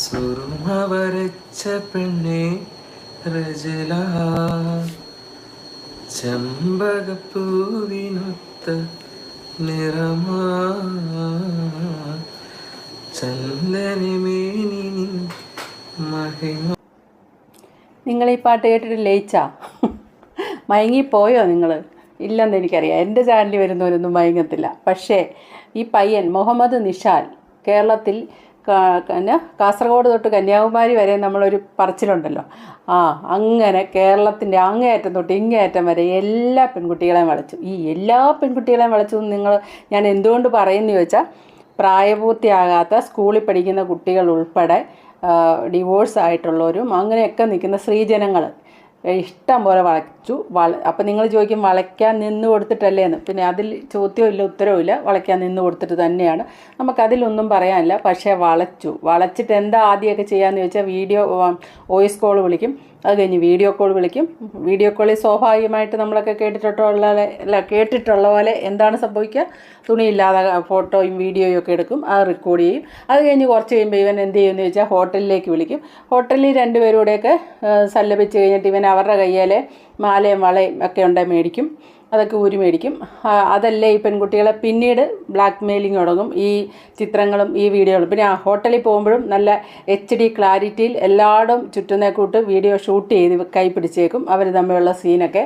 സുറുമ വരച്ച പെണ്ണെ റജല ചെമ്പകപ്പൂവിനൊത്ത നിറമാ. ചന്ദനമേനി മഹിമ. നിങ്ങൾ ഈ പാട്ട് കേട്ടിട്ട് ലയിച്ചാ? മയങ്ങിപ്പോയോ നിങ്ങൾ ഇല്ലെന്ന് എനിക്കറിയാം. എന്റെ ചാനലിൽ വരുന്നവരൊന്നും മയങ്ങത്തില്ല. പക്ഷേ ഈ പയ്യൻ മുഹമ്മദ് നിഷാൽ കേരളത്തിൽ കാസർഗോഡ് തൊട്ട് കന്യാകുമാരി വരെ നമ്മളൊരു പറച്ചിലുണ്ടല്ലോ. ആ അങ്ങനെ കേരളത്തിന്റെ അങ്ങേയറ്റം തൊട്ട് ഇങ്ങേയറ്റം വരെ എല്ലാ പെൺകുട്ടികളെയും വളച്ചു. ഈ എല്ലാ പെൺകുട്ടികളെയും വളച്ചു നിങ്ങൾ ഞാൻ എന്തുകൊണ്ട് പറയുന്നു ചോദിച്ചാൽ പ്രായപൂർത്തിയാകാത്ത സ്കൂളിൽ പഠിക്കുന്ന കുട്ടികൾ ഉൾപ്പെടെ ഡിവോഴ്സ് ആയിട്ടുള്ളവരും അങ്ങനെയൊക്കെ നിൽക്കുന്ന സ്ത്രീജനങ്ങൾ ഇഷ്ടം പോലെ വളച്ചു. വള അപ്പം നിങ്ങൾ ചോദിക്കും വളയ്ക്കാൻ നിന്ന് കൊടുത്തിട്ടല്ലേ എന്ന്. പിന്നെ അതിൽ ചോദ്യവും ഇല്ല ഉത്തരവും ഇല്ല. വളയ്ക്കാൻ നിന്ന് കൊടുത്തിട്ട് തന്നെയാണ്. നമുക്കതിലൊന്നും പറയാനില്ല. പക്ഷേ വളച്ചു. വളച്ചിട്ട് എന്താ ആദ്യമൊക്കെ ചെയ്യാമെന്ന് ചോദിച്ചാൽ വീഡിയോ വോയിസ് കോൾ വിളിക്കും. അത് കഴിഞ്ഞ് വീഡിയോ കോൾ വിളിക്കും. വീഡിയോ കോളിൽ സ്വാഭാവികമായിട്ട് നമ്മളൊക്കെ കേട്ടിട്ടുള്ള അല്ല കേട്ടിട്ടുള്ള പോലെ എന്താണ് സംഭവിക്കുക? തുണിയില്ലാതെ ഫോട്ടോയും വീഡിയോയും ഒക്കെ എടുക്കും. അത് റെക്കോർഡ് ചെയ്യും. അത് കഴിഞ്ഞ് കുറച്ച് കഴിയുമ്പോൾ ഇവൻ എന്ത് ചെയ്യുമെന്ന് ചോദിച്ചാൽ ഹോട്ടലിലേക്ക് വിളിക്കും. ഹോട്ടലിൽ രണ്ടുപേരും കൂടെയൊക്കെ ആ, സല്ലപിച്ച് കഴിഞ്ഞിട്ട് ഇവൻ അവരുടെ കയ്യിലെ മാലയും വളയും ഒക്കെ ഉണ്ടെങ്കിൽ മേടിക്കും. അതൊക്കെ ഊരി മേടിക്കും. അതല്ലേ ഈ പെൺകുട്ടികളെ പിന്നീട് ബ്ലാക്ക് മെയിലിംഗ് തുടങ്ങും. ഈ ചിത്രങ്ങളും ഈ വീഡിയോകളും. പിന്നെ ഹോട്ടലിൽ പോകുമ്പോഴും നല്ല എച്ച് ഡി ക്ലാരിറ്റിയിൽ എല്ലായിടും ചുറ്റുന്നേ കൂട്ട് വീഡിയോ ഷൂട്ട് ചെയ്ത് കൈ പിടിച്ചേക്കും. അവർ തമ്മിലുള്ള സീനൊക്കെ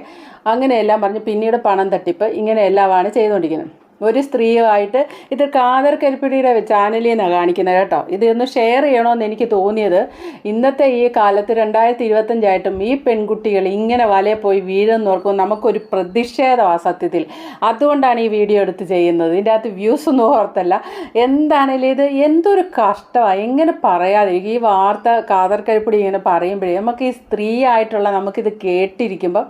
അങ്ങനെയെല്ലാം പറഞ്ഞ് പിന്നീട് പണം തട്ടിപ്പ്. ഇങ്ങനെയെല്ലാമാണ് ചെയ്തുകൊണ്ടിരിക്കുന്നത്. ഒരു സ്ത്രീയുമായിട്ട് ഇത് കാതർ കരിപ്പിടിയുടെ ചാനലിൽ നിന്നാണ് കാണിക്കുന്നത് കേട്ടോ. ഇത് ഒന്ന് ഷെയർ ചെയ്യണമെന്ന് എനിക്ക് തോന്നിയത്. ഇന്നത്തെ ഈ കാലത്ത് രണ്ടായിരത്തി ഇരുപത്തഞ്ചായിട്ടും ഈ പെൺകുട്ടികൾ ഇങ്ങനെ വലയെ പോയി വീഴുന്ന ഓർക്കും നമുക്കൊരു പ്രതിഷേധമാണ് സത്യത്തിൽ. അതുകൊണ്ടാണ് ഈ വീഡിയോ എടുത്ത് ചെയ്യുന്നത്. ഇതിന്റെ അകത്ത് വ്യൂസ് ഒന്നും ഓർത്തല്ല. എന്താണേലും ഇത് എന്തൊരു കഷ്ടമാണ് എങ്ങനെ പറയാതിരിക്കും? ഈ വാർത്ത കാതർ കരിപ്പിടി ഇങ്ങനെ പറയുമ്പോഴേ നമുക്ക് ഈ സ്ത്രീ ആയിട്ടുള്ള നമുക്കിത് കേട്ടിരിക്കുമ്പോൾ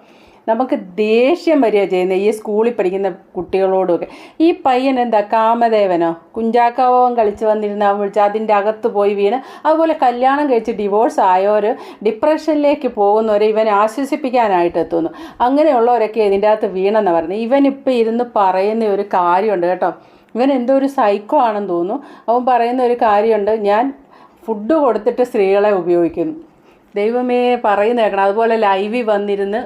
നമുക്ക് ദേഷ്യം വരിക ചെയ്യുന്നത് ഈ സ്കൂളിൽ പഠിക്കുന്ന കുട്ടികളോടുമൊക്കെ ഈ പയ്യൻ എന്താ കാമദേവനോ? കുഞ്ചാക്കാവൻ കളിച്ച് വന്നിരുന്ന വിളിച്ച് അതിന്റെ അകത്ത് പോയി വീണ്. അതുപോലെ കല്യാണം കഴിച്ച് ഡിവോഴ്സ് ആയവർ ഡിപ്രഷനിലേക്ക് പോകുന്നവരെ ഇവൻ ആശ്വസിപ്പിക്കാനായിട്ട് എത്തുന്നു. അങ്ങനെയുള്ളവരൊക്കെ ഇതിന്റെ അകത്ത് വീണെന്ന് പറഞ്ഞു ഇവനിപ്പോൾ ഇരുന്ന് പറയുന്ന ഒരു കാര്യമുണ്ട് കേട്ടോ. ഇവൻ എന്തോ ഒരു സൈക്കോ ആണെന്ന് തോന്നുന്നു. അവൻ പറയുന്ന ഒരു കാര്യമുണ്ട്. ഞാൻ ഫുഡ് കൊടുത്തിട്ട് സ്ത്രീകളെ ഉപയോഗിക്കുന്നു. ദൈവമേ പറയുന്ന കേൾക്കണം. അതുപോലെ ലൈവിൽ വന്നിരുന്ന്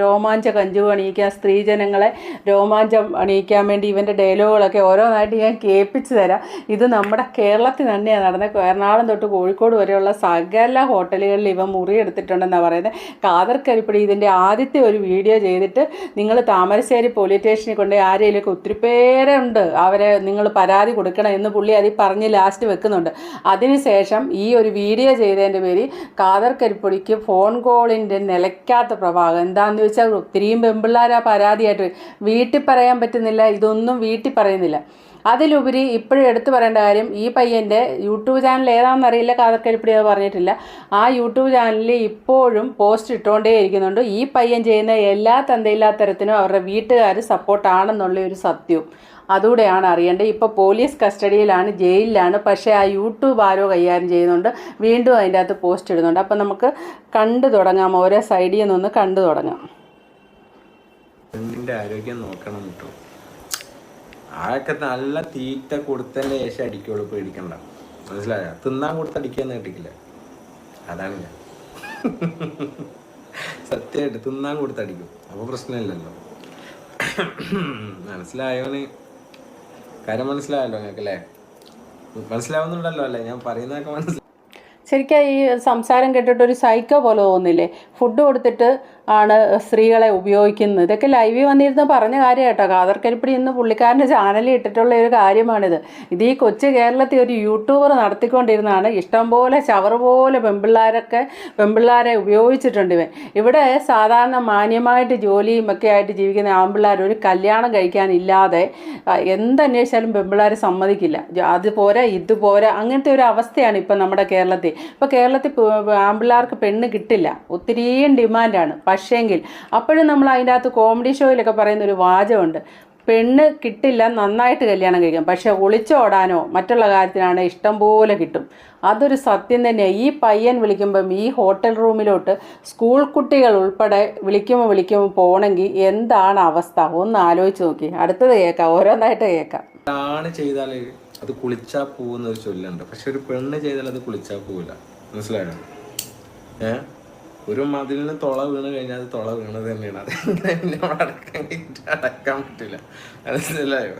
രോമാഞ്ച കഞ്ചു അണിയിക്കാൻ സ്ത്രീജനങ്ങളെ രോമാഞ്ചം അണിയിക്കാൻ വേണ്ടി ഇവന്റെ ഡയലോഗുകളൊക്കെ ഓരോന്നായിട്ട് ഞാൻ കേൾപ്പിച്ചു തരാം. ഇത് നമ്മുടെ കേരളത്തിൽ തന്നെയാണ് നടന്നത്. എറണാകുളം തൊട്ട് കോഴിക്കോട് വരെയുള്ള സകല ഹോട്ടലുകളിൽ ഇവ മുറി എടുത്തിട്ടുണ്ടെന്നാണ് പറയുന്നത്. കാതർ കരിപ്പടി ഇതിന്റെ ആദ്യത്തെ ഒരു വീഡിയോ ചെയ്തിട്ട് നിങ്ങൾ താമരശ്ശേരി പോലീസ് സ്റ്റേഷനിൽ കൊണ്ട് ആരെയിലൊക്കെ ഒത്തിരി പേരുണ്ട് അവരെ നിങ്ങൾ പരാതി കൊടുക്കണം എന്ന് പുള്ളി അതിൽ പറഞ്ഞ് ലാസ്റ്റ് വെക്കുന്നുണ്ട്. അതിനുശേഷം ഈ ഒരു വീഡിയോ ചെയ്തതിന്റെ പേരിൽ കാതർ കരിപ്പൊടിക്ക് ഫോൺ കോളിന്റെ നിലയ്ക്കാത്ത പ്രഭാവം. എന്താണെന്ന് വെച്ചാൽ ഒത്തിരിയും പെമ്പിള്ളാരാ പരാതിയായിട്ട്. വീട്ടിൽ പറയാൻ പറ്റുന്നില്ല ഇതൊന്നും വീട്ടിൽ പറയുന്നില്ല. അതിലുപരി ഇപ്പോഴും എടുത്തു പറയേണ്ട കാര്യം ഈ പയ്യന്റെ യൂട്യൂബ് ചാനൽ ഏതാണെന്ന് അറിയില്ല കാതക്കരിപ്പടി അത് പറഞ്ഞിട്ടില്ല. ആ യൂട്യൂബ് ചാനലിൽ ഇപ്പോഴും പോസ്റ്റ് ഇട്ടുകൊണ്ടേ ഇരിക്കുന്നുണ്ട്. ഈ പയ്യൻ ചെയ്യുന്ന എല്ലാ തന്തയില്ലാത്തരത്തിനും അവരുടെ വീട്ടുകാർ സപ്പോർട്ടാണെന്നുള്ള ഒരു സത്യവും അതുകൂടെയാണ് അറിയേണ്ടത്. ഇപ്പോൾ പോലീസ് കസ്റ്റഡിയിലാണ് ജയിലിലാണ്. പക്ഷേ ആ യൂട്യൂബ് ആരോ കൈകാര്യം ചെയ്യുന്നുണ്ട്. വീണ്ടും അതിന്റെ അകത്ത് പോസ്റ്റ് ഇടുന്നുണ്ട്. അപ്പം നമുക്ക് കണ്ടു തുടങ്ങാം. ഓരോ സൈഡിൽ നിന്നൊന്ന് കണ്ടു തുടങ്ങാം. ആരോഗ്യം നോക്കണം കേട്ടോ. ആളൊക്കെ നല്ല തീറ്റ കൊടുത്തല്ലേ ശേഷം അടിക്കുള്ളൂ പേടിക്കണ്ട മനസ്സിലായോ? തിന്നാൻ കൊടുത്ത് അടിക്കാന്ന് കിട്ടിക്കില്ല അതാണ് ഞാൻ. സത്യമായിട്ട് തിന്നാൻ കൊടുത്തടിക്കും അപ്പൊ പ്രശ്നമില്ലല്ലോ. മനസ്സിലായോന് കാര്യം മനസ്സിലായല്ലോ നിങ്ങൾക്ക് അല്ലേ മനസ്സിലാവുന്നുണ്ടല്ലോ അല്ലേ? ഞാൻ പറയുന്നതൊക്കെ മനസ്സിലായി. ശരിക്കും ഈ സംസാരം കേട്ടിട്ട് ഒരു സൈക്കോ പോലെ തോന്നില്ലേ ഫുഡ് കൊടുത്തിട്ട് ആണ് സ്ത്രീകളെ ഉപയോഗിക്കുന്നത്. ഇതൊക്കെ ലൈവിൽ വന്നിരുന്ന് പറഞ്ഞ കാര്യം കേട്ടോ കാതർക്കരിപ്പടി ഇന്ന് പുള്ളിക്കാരന്റെ ചാനലിൽ ഇട്ടിട്ടുള്ള ഒരു കാര്യമാണിത്. ഇത് ഈ കൊച്ചു കേരളത്തിൽ ഒരു യൂട്യൂബർ നടത്തിക്കൊണ്ടിരുന്നതാണ്. ഇഷ്ടംപോലെ ചവർ പോലെ പെമ്പിള്ളാരൊക്കെ പെമ്പിള്ളാരെ ഉപയോഗിച്ചിട്ടുണ്ട് ഇവൻ. ഇവിടെ സാധാരണ മാന്യമായിട്ട് ജോലിയും ഒക്കെ ആയിട്ട് ജീവിക്കുന്ന ആമ്പിള്ളാർ ഒരു കല്യാണം കഴിക്കാനില്ലാതെ എന്തന്വേഷിച്ചാലും പെമ്പിള്ളാർ സമ്മതിക്കില്ല. അത് പോരാ ഇത് അങ്ങനത്തെ ഒരു അവസ്ഥയാണ് ഇപ്പം നമ്മുടെ കേരളത്തിൽ. ഇപ്പോൾ കേരളത്തിൽ ആമ്പിള്ളാർക്ക് പെണ്ണ് കിട്ടില്ല. ഒത്തിരിയും ഡിമാൻഡാണ് പക്ഷേങ്കിൽ അപ്പോഴും നമ്മൾ അതിന്റെ അകത്ത് കോമഡി ഷോയിലൊക്കെ പറയുന്ന ഒരു വാചകമുണ്ട്. പെണ്ണ് കിട്ടില്ല നന്നായിട്ട് കല്യാണം കഴിക്കാം. പക്ഷേ ഒളിച്ചോടാനോ മറ്റുള്ള കാര്യത്തിനാണ് ഇഷ്ടം പോലെ കിട്ടും. അതൊരു സത്യം തന്നെയാണ് ഈ പയ്യൻ വിളിക്കുമ്പം ഈ ഹോട്ടൽ റൂമിലോട്ട് സ്കൂൾ കുട്ടികൾ ഉൾപ്പെടെ വിളിക്കുമ്പോൾ വിളിക്കുമ്പോൾ പോകണമെങ്കിൽ എന്താണ് അവസ്ഥ? ഒന്ന് ആലോചിച്ച് നോക്കി. അടുത്തത് കേൾക്കാം. ഓരോന്നായിട്ട് കേൾക്കാം. ആണ് ചെയ്താൽ അത് കുളിച്ചാൽ പോകുന്ന ഒരു ചൊല്ലുണ്ട്. പക്ഷെ ഒരു പെണ്ണ് ചെയ്താൽ അത് കുളിച്ചാൽ പോകില്ല മനസ്സിലായോ? ഏ? ഒരു മതിലിന് തുള വീണ് കഴിഞ്ഞാൽ അത് തുള വീണത് തന്നെയാണ്. അത് നമ്മൾ അടക്കാൻ അടക്കാൻ പറ്റില്ല മനസ്സിലായോ?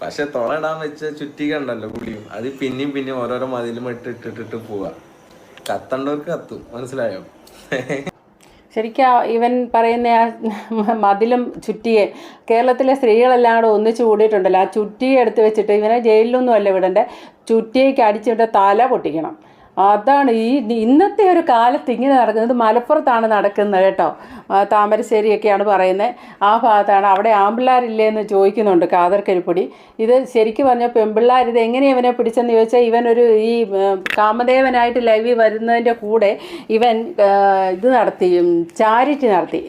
പക്ഷെ തുള ഇടാൻ വെച്ച ചുറ്റിക കണ്ടല്ലോ പുളിയും. അത് പിന്നെയും പിന്നെയും ഓരോരോ മതിലും ഇട്ട് ഇട്ടിട്ടിട്ട് പോവാ. കത്തണ്ടവർക്ക് കത്തും. മനസ്സിലായോ? ശരിക്കും ഇവൻ പറയുന്ന ആ മതിലും ചുറ്റിയെ കേരളത്തിലെ സ്ത്രീകളെല്ലാം കൂടെ ഒന്നിച്ച് കൂടിയിട്ടുണ്ടല്ലോ. ആ ചുറ്റിയെ എടുത്ത് വെച്ചിട്ട് ഇവനെ ജയിലിലൊന്നും അല്ല വിടണ്ടേ. ചുറ്റിയേക്ക് അടിച്ചിട്ട് തല പൊട്ടിക്കണം. അതാണ് ഈ ഇന്നത്തെ ഒരു കാലത്ത് ഇങ്ങനെ നടക്കുന്നത് മലപ്പുറത്താണ് നടക്കുന്നത് കേട്ടോ. താമരശ്ശേരിയൊക്കെയാണ് പറയുന്നത് ആ ഭാഗത്താണ്. അവിടെ ആമ്പിള്ളാരില്ലേ എന്ന് ചോദിക്കുന്നുണ്ട് കാതർക്കരിപ്പൊടി ഇത് ശരിക്കും പറഞ്ഞാൽ പെമ്പിള്ളാർ ഇത് എങ്ങനെ ഇവനെ പിടിച്ചെന്ന് ചോദിച്ചാൽ ഇവനൊരു ഈ കാമദേവനായിട്ട് ലൈവിൽ വരുന്നതിന്റെ കൂടെ ഇവൻ ഇത് നടത്തി ചാരിറ്റി നടത്തി.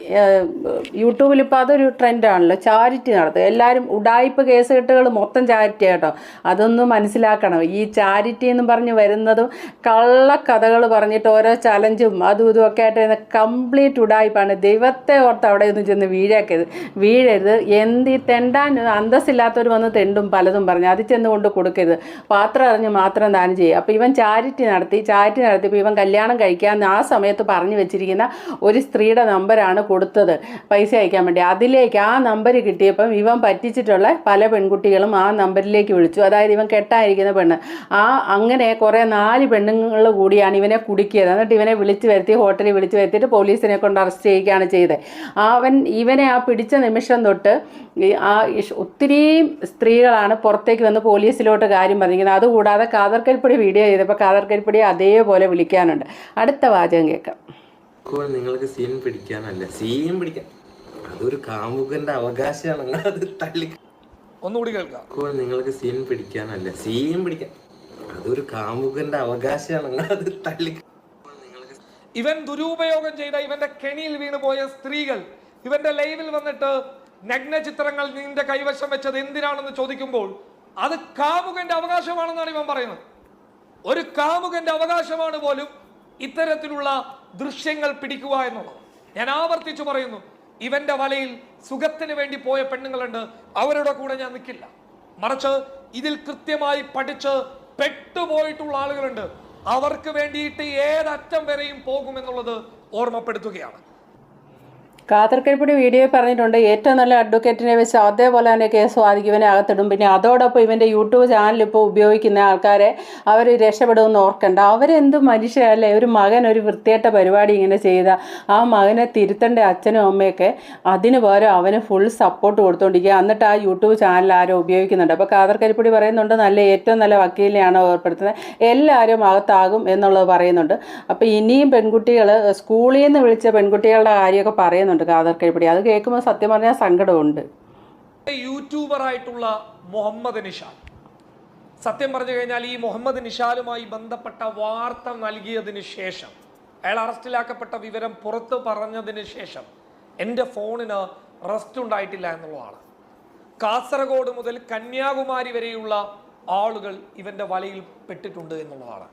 യൂട്യൂബിൽ ഇപ്പോൾ അതൊരു ട്രെൻഡാണല്ലോ ചാരിറ്റി നടത്തുക എല്ലാവരും ഉടായ്പ കേസ് കെട്ടുകൾ മൊത്തം ചാരിറ്റി കേട്ടോ. അതൊന്നും മനസ്സിലാക്കണം. ഈ ചാരിറ്റി എന്ന് പറഞ്ഞ് വരുന്നതും കള്ളക്കഥകൾ പറഞ്ഞിട്ട് ഓരോ ചലഞ്ചും അതും ഇതും ഒക്കെ ആയിട്ട് കംപ്ലീറ്റ് ഉടായ്പാണ് ദൈവത്തെ ഓർത്ത് അവിടെ ഒന്നും ചെന്ന് വീഴാക്കരുത്. വീഴരുത്. എന്തി തെണ്ടാൻ അന്തസ്സില്ലാത്തവർ വന്ന് തെണ്ടും പലതും പറഞ്ഞു അത് ചെന്ന് കൊണ്ട് കൊടുക്കരുത്. പാത്രം അറിഞ്ഞ് മാത്രം ദാനം ചെയ്യുക. അപ്പോൾ ഇവൻ ചാരിറ്റി നടത്തി ചാരിറ്റി നടത്തിയപ്പോൾ ഇവൻ കല്യാണം കഴിക്കാൻ ആ സമയത്ത് പറഞ്ഞു വെച്ചിരിക്കുന്ന ഒരു സ്ത്രീയുടെ നമ്പരാണ് കൊടുത്തത്. പൈസ അയക്കാൻ വേണ്ടി. അതിലേക്ക് ആ നമ്പർ കിട്ടിയപ്പം ഇവൻ പറ്റിച്ചിട്ടുള്ള പല പെൺകുട്ടികളും ആ നമ്പറിലേക്ക് വിളിച്ചു. അതായത് ഇവൻ കെട്ടായിരിക്കുന്ന പെണ്ണ്. ആ അങ്ങനെ കുറേ നാല് പെണ്ണുങ്ങൾ കൂടിയാണ് ഇവനെ കുടുക്കിയത്. എന്നിട്ട് ഇവനെ വിളിച്ചു വരുത്തി ഹോട്ടലിൽ വിളിച്ചു വരുത്തിയിട്ട് പോലീസിനെ കൊണ്ട് അറസ്റ്റ് ചെയ്യുകയാണ് ചെയ്തത്. അവൻ ഇവനെ ആ പിടിച്ച നിമിഷം തൊട്ട് ഈ ആ ഒത്തിരി സ്ത്രീകളാണ് പുറത്തേക്ക് വന്ന് പോലീസിലോട്ട് കാര്യം പറഞ്ഞിരിക്കുന്നത്. അതുകൂടാതെ കാതർക്കരിപ്പടി വീഡിയോ ചെയ്തപ്പോൾ കാതർക്കരിപ്പടി അതേപോലെ വിളിക്കാനുണ്ട്. അടുത്ത വാചകം കേൾക്കാം. നിങ്ങൾക്ക് സീൻ പിടിക്കാനല്ല സീൻ പിടിക്കാൻ. അതൊരു കാമുകന്റെ അവകാശമാണ്. അത് തള്ളി ഒന്നുകൂടി കേൾക്കാം. നിങ്ങൾക്ക് സീൻ പിടിക്കാനല്ല സീൻ പിടിക്കാൻ. അതൊരു കാമുകന്റെ അവകാശമാണ്. അത് തള്ളി. ഇവൻ ദുരുപയോഗം ചെയ്ത ഇവന്റെ കെണിയിൽ വീണുപോയ സ്ത്രീകൾ ഇവന്റെ ലൈവിൽ വന്നിട്ട് നഗ്ന ചിത്രങ്ങൾ നിന്റെ കൈവശം വെച്ചത് എന്തിനാണെന്ന് ചോദിക്കുമ്പോൾ അത് കാമുകന്റെ അവകാശമാണെന്നാണ് ഇവൻ പറയുന്നത്. ഒരു കാമുകന്റെ അവകാശമാണ് പോലും ഇത്തരത്തിലുള്ള ദൃശ്യങ്ങൾ പിടിക്കുക എന്നുള്ളത്. ഞാൻ ആവർത്തിച്ചു പറയുന്നു ഇവന്റെ വലയിൽ സുഖത്തിന് വേണ്ടി പോയ പെണ്ണുങ്ങളുണ്ട് അവരുടെ കൂടെ ഞാൻ നിൽക്കില്ല മറിച്ച് ഇതിൽ കൃത്യമായി പഠിച്ച് പെട്ടുപോയിട്ടുള്ള ആളുകളുണ്ട്. അവർക്ക് വേണ്ടിയിട്ട് ഏതറ്റം വരെയും പോകുമെന്നുള്ളത് ഓർമ്മപ്പെടുത്തുകയാണ്. കാതർക്കരിപ്പടി വീഡിയോയിൽ പറഞ്ഞിട്ടുണ്ട്. ഏറ്റവും നല്ല അഡ്വക്കേറ്റിനെ വെച്ച് അതേപോലെ തന്നെ കേസ് വാദിക്കും ഇവനെ അകത്തിടും. പിന്നെ അതോടൊപ്പം ഇവന്റെ യൂട്യൂബ് ചാനൽ ഇപ്പോൾ ഉപയോഗിക്കുന്ന ആൾക്കാരെ അവർ രക്ഷപ്പെടുമെന്ന് ഓർക്കണ്ട. അവരെന്ത് മനുഷ്യരല്ലേ? ഒരു മകൻ ഒരു വൃത്തിയേട്ട പരിപാടി ഇങ്ങനെ ചെയ്ത ആ മകനെ തിരുത്തേണ്ട അച്ഛനും അമ്മയൊക്കെ അതിന് പകരം അവന് ഫുൾ സപ്പോർട്ട് കൊടുത്തുകൊണ്ടിരിക്കുക എന്നിട്ട് ആ യൂട്യൂബ് ചാനൽ ആരോ ഉപയോഗിക്കുന്നുണ്ട്. അപ്പോൾ കാതർക്കരിപ്പൊടി പറയുന്നുണ്ട് നല്ല ഏറ്റവും നല്ല വക്കീലിനെയാണ് ഏർപ്പെടുത്തുന്നത്. എല്ലാവരും അകത്താകും എന്നുള്ളത് പറയുന്നുണ്ട്. അപ്പോൾ ഇനിയും പെൺകുട്ടികൾ സ്കൂളിൽ നിന്ന് വിളിച്ച പെൺകുട്ടികളുടെ കാര്യമൊക്കെ പറയുന്നുണ്ട്. കാതർക്കരിപ്പടി അത് കേൾക്കുമ്പോൾ സത്യം പറഞ്ഞാൽ സങ്കടമുണ്ട് യൂട്യൂബർ ആയിട്ടുള്ള മുഹമ്മദ് നിഷാൽ. സത്യം പറഞ്ഞു കഴിഞ്ഞാൽ ഈ മുഹമ്മദ് നിഷാലുമായി ബന്ധപ്പെട്ട വാർത്ത നൽകിയതിന് ശേഷം അയാൾ അറസ്റ്റിലാക്കപ്പെട്ട വിവരം പുറത്ത് പറഞ്ഞതിന് ശേഷം എന്റെ ഫോണിന് റെസ്റ്റ് ഉണ്ടായിട്ടില്ല എന്നുള്ളതാണ്. കാസർഗോഡ് മുതൽ കന്യാകുമാരി വരെയുള്ള ആളുകൾ ഇവന്റെ വലയിൽ പെട്ടിട്ടുണ്ട് എന്നുള്ളതാണ്.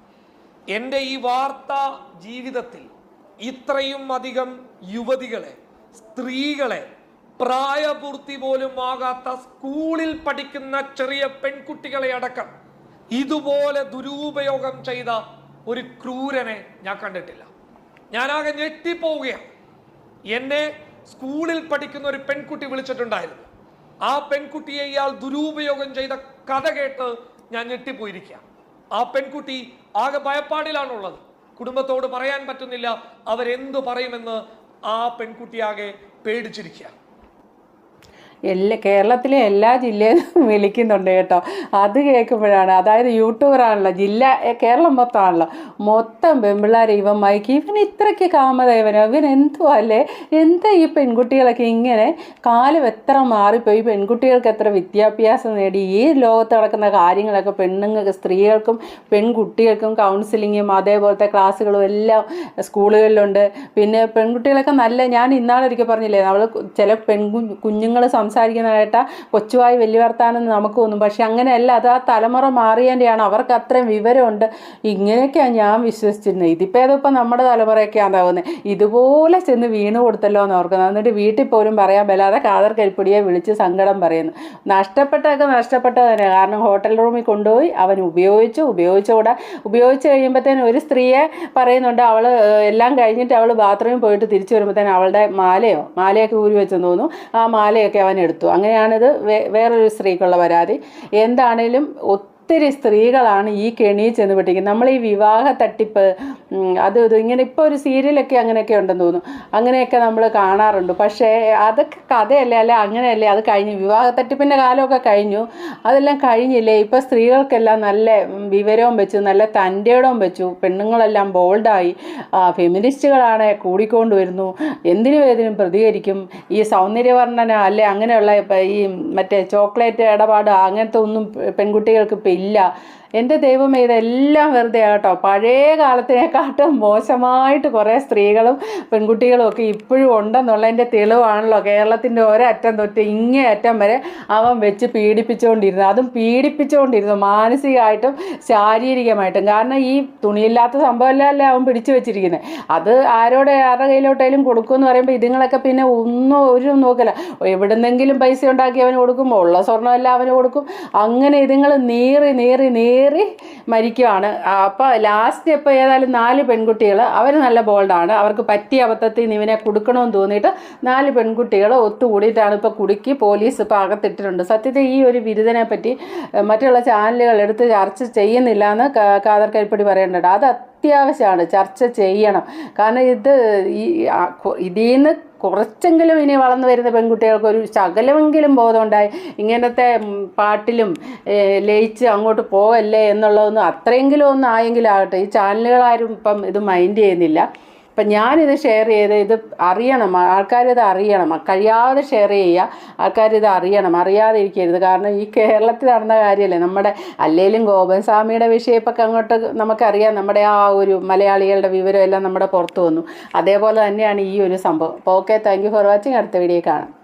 എന്റെ ഈ വാർത്താ ജീവിതത്തിൽ ഇത്രയും അധികം യുവതികളെ സ്ത്രീകളെ പ്രായപൂർത്തി പോലും ആകാത്ത സ്കൂളിൽ പഠിക്കുന്ന ചെറിയ പെൺകുട്ടികളെ അടക്കം ഇതുപോലെ ദുരുപയോഗം ചെയ്ത ഒരു ക്രൂരനെ ഞാൻ കണ്ടിട്ടില്ല. ഞാനാകെ ഞെട്ടിപ്പോവുകയാണ്. എന്നെ സ്കൂളിൽ പഠിക്കുന്ന ഒരു പെൺകുട്ടി വിളിച്ചിട്ടുണ്ടായിരുന്നു. ആ പെൺകുട്ടിയെ ഇയാൾ ദുരുപയോഗം ചെയ്ത കഥ കേട്ട് ഞാൻ ഞെട്ടിപ്പോയിരിക്കുക ആ പെൺകുട്ടി ആകെ ഭയപ്പാടിലാണുള്ളത്. കുടുംബത്തോട് പറയാൻ പറ്റുന്നില്ല അവരെന്തു പറയുമെന്ന് ആ പെൺകുട്ടിയാകെ പേടിച്ചിരിക്കുക എല്ലാ കേരളത്തിലെ എല്ലാ ജില്ലയിൽ നിന്നും വിളിക്കുന്നുണ്ട് കേട്ടോ. അത് കേൾക്കുമ്പോഴാണ് അതായത് യൂട്യൂബറാണല്ലോ ജില്ല കേരളം മൊത്തമാണല്ലോ. മൊത്തം പെമ്പിള്ളാരെ ഇവൻ മയക്കി ഇവൻ ഇത്രയ്ക്ക് കാമദേവനോ ഇവൻ എന്തുവാ അല്ലേ എന്താ ഈ പെൺകുട്ടികളൊക്കെ ഇങ്ങനെ? കാലം എത്ര മാറിപ്പോയി പെൺകുട്ടികൾക്ക് എത്ര വിദ്യാഭ്യാസം നേടി? ഈ ലോകത്ത് നടക്കുന്ന കാര്യങ്ങളൊക്കെ പെണ്ണുങ്ങൾക്ക് സ്ത്രീകൾക്കും പെൺകുട്ടികൾക്കും കൗൺസിലിങ്ങും അതേപോലത്തെ ക്ലാസ്സുകളും എല്ലാം സ്കൂളുകളിലുണ്ട്. പിന്നെ പെൺകുട്ടികളൊക്കെ നല്ല ഞാൻ ഇന്നാളൊരിക്കൽ പറഞ്ഞില്ലേ നമ്മൾ ചില പെൺ കുഞ്ഞുങ്ങൾ കേട്ടാൽ കൊച്ചുവായി വലിയ നമുക്ക് തോന്നും പക്ഷെ അങ്ങനെയല്ല അത് ആ തലമുറ മാറിയതിന്റെയാണ് അവർക്ക് അത്രയും വിവരമുണ്ട്. ഇങ്ങനെയൊക്കെയാണ് ഞാൻ വിശ്വസിച്ചിരുന്നത്. ഇതിപ്പോൾ ഏതിപ്പോൾ നമ്മുടെ തലമുറയൊക്കെയാണ് ആവുന്നത് ഇതുപോലെ ചെന്ന് വീണ് കൊടുത്തല്ലോ എന്ന് ഓർക്കുന്നത് എന്നിട്ട് വീട്ടിൽ പോലും പറയാൻ മേലാതെ കാതർ കരിപ്പൊടിയെ വിളിച്ച് സങ്കടം പറയുന്നു. നഷ്ടപ്പെട്ടതൊക്കെ നഷ്ടപ്പെട്ടത് തന്നെ കാരണം ഹോട്ടൽ റൂമിൽ കൊണ്ടുപോയി അവൻ ഉപയോഗിച്ചു ഉപയോഗിച്ചുകൂടെ ഉപയോഗിച്ച് കഴിയുമ്പോഴത്തേനും ഒരു സ്ത്രീയെ പറയുന്നുണ്ട് അവൾ എല്ലാം കഴിഞ്ഞിട്ട് അവൾ ബാത്റൂമിൽ പോയിട്ട് തിരിച്ചു വരുമ്പോഴത്തേനും അവളുടെ മാലയോ മാലയൊക്കെ ഊരി വെച്ചെന്ന് തോന്നുന്നു. ആ മാലയൊക്കെ അവൻ എടുത്തു. അങ്ങനെയാണിത് വേ- വേറൊരു സ്ത്രീക്കുള്ള പരാതി. എന്താണേലും ഒത്തിരി സ്ത്രീകളാണ് ഈ കെണിയിൽ ചെന്ന് പെട്ടിരിക്കുന്നത് നമ്മൾ ഈ വിവാഹ തട്ടിപ്പ് അത് ഇത് ഇങ്ങനെ ഇപ്പോൾ ഒരു സീരിയലൊക്കെ അങ്ങനെയൊക്കെ ഉണ്ടെന്ന് തോന്നുന്നു. അങ്ങനെയൊക്കെ നമ്മൾ കാണാറുണ്ട്. പക്ഷേ അതൊക്കെ കഥയല്ലേ? അല്ലെ അങ്ങനെയല്ലേ? അത് കഴിഞ്ഞു വിവാഹ തട്ടിപ്പിന്റെ കാലമൊക്കെ കഴിഞ്ഞു. അതെല്ലാം കഴിഞ്ഞില്ലേ? ഇപ്പോൾ സ്ത്രീകൾക്കെല്ലാം നല്ല വിവരവും വെച്ചു നല്ല തന്റെയിടവും വെച്ചു. പെണ്ണുങ്ങളെല്ലാം ബോൾഡായി. ഫെമിനിസ്റ്റുകളാണ് കൂടിക്കൊണ്ട് വരുന്നു. എന്തിനും ഏതിനും പ്രതികരിക്കും. ഈ സൗന്ദര്യവർണന അല്ലെ അങ്ങനെയുള്ള ഇപ്പം ഈ മറ്റേ ചോക്ലേറ്റ് ഇടപാട് അങ്ങനത്തെ ഒന്നും പെൺകുട്ടികൾക്ക് ഇപ്പം ഇല്ല. എന്റെ ദൈവമേ ഇതെല്ലാം വെറുതെ കേട്ടോ പഴയ കാലത്തിനെക്കാട്ടും മോശമായിട്ട് കുറേ സ്ത്രീകളും പെൺകുട്ടികളും ഒക്കെ ഇപ്പോഴും ഉണ്ടെന്നുള്ളതിന്റെ തെളിവാണല്ലോ. കേരളത്തിന്റെ ഒരറ്റം തൊട്ട് ഇങ്ങേ അറ്റം വരെ അവൻ വെച്ച് പീഡിപ്പിച്ചുകൊണ്ടിരുന്നു അതും പീഡിപ്പിച്ചുകൊണ്ടിരുന്നു മാനസികമായിട്ടും ശാരീരികമായിട്ടും. കാരണം ഈ തുണിയില്ലാത്ത സംഭവമല്ലേ അവൻ പിടിച്ചു വെച്ചിരിക്കുന്നത്? അത് ആരോടെ ആരുടെ കയ്യിലോട്ടേലും കൊടുക്കുമെന്ന് പറയുമ്പോൾ ഇതുങ്ങളൊക്കെ പിന്നെ ഒന്നും ഒരു നോക്കില്ല. എവിടുന്നെങ്കിലും പൈസ ഉണ്ടാക്കി അവന് കൊടുക്കും ഉള്ള സ്വർണമെല്ലാം അവന് കൊടുക്കും. അങ്ങനെ ഇതുങ്ങൾ നീറി നീറി നീറി മരിക്കുവാണ്. അപ്പോൾ ലാസ്റ്റ് ഇപ്പോൾ ഏതായാലും നാല് പെൺകുട്ടികൾ അവർ നല്ല ബോൾഡാണ് അവർക്ക് പറ്റിയ അബദ്ധത്തിൽ നിന്ന് ഇവനെ കൊടുക്കണമെന്ന് തോന്നിയിട്ട് നാല് പെൺകുട്ടികൾ ഒത്തുകൂടിയിട്ടാണ് ഇപ്പോൾ കുടുക്കി പോലീസ് ഇപ്പോൾ അകത്തിട്ടിട്ടുണ്ട്. സത്യത്തിൽ ഈ ഒരു ബിരുദനെ പറ്റി മറ്റുള്ള ചാനലുകൾ എടുത്ത് ചർച്ച ചെയ്യുന്നില്ല എന്ന് കാതർ കരിപ്പടി പറയേണ്ടത് അത് അത്യാവശ്യമാണ്. ചർച്ച ചെയ്യണം. കാരണം ഇത് ഈ ഇതിൽ നിന്ന് കുറച്ചെങ്കിലും ഇനി വളർന്നു വരുന്ന പെൺകുട്ടികൾക്ക് ഒരു ശകലമെങ്കിലും ബോധമുണ്ടായി. ഇങ്ങനത്തെ പാട്ടിലും ലയിച്ച് അങ്ങോട്ട് പോവല്ലേ എന്നുള്ളതൊന്നും അത്രയെങ്കിലും ഒന്നും ആയെങ്കിലാകട്ടെ ഈ ചാനലുകളാരും ഇപ്പം ഇത് മൈൻഡ് ചെയ്യുന്നില്ല. അപ്പം ഞാനിത് ഷെയർ ചെയ്ത് ഇത് അറിയണം. ആൾക്കാരിത് അറിയണം. കഴിയാതെ ഷെയർ ചെയ്യുക ആൾക്കാരിത് അറിയണം. അറിയാതെ ഇരിക്കരുത് കാരണം ഈ കേരളത്തിൽ നടന്ന കാര്യമല്ലേ നമ്മുടെ അല്ലേലും ഗോപൻ സ്വാമിയുടെ വിഷയപ്പൊക്കെ അങ്ങോട്ട് നമുക്കറിയാം. നമ്മുടെ ആ ഒരു മലയാളികളുടെ വിവരം എല്ലാം നമ്മുടെ പുറത്തു വന്നു. അതേപോലെ തന്നെയാണ് ഈ ഒരു സംഭവം. അപ്പോൾ okay thank you for watching അടുത്ത വീഡിയോ കാണാം.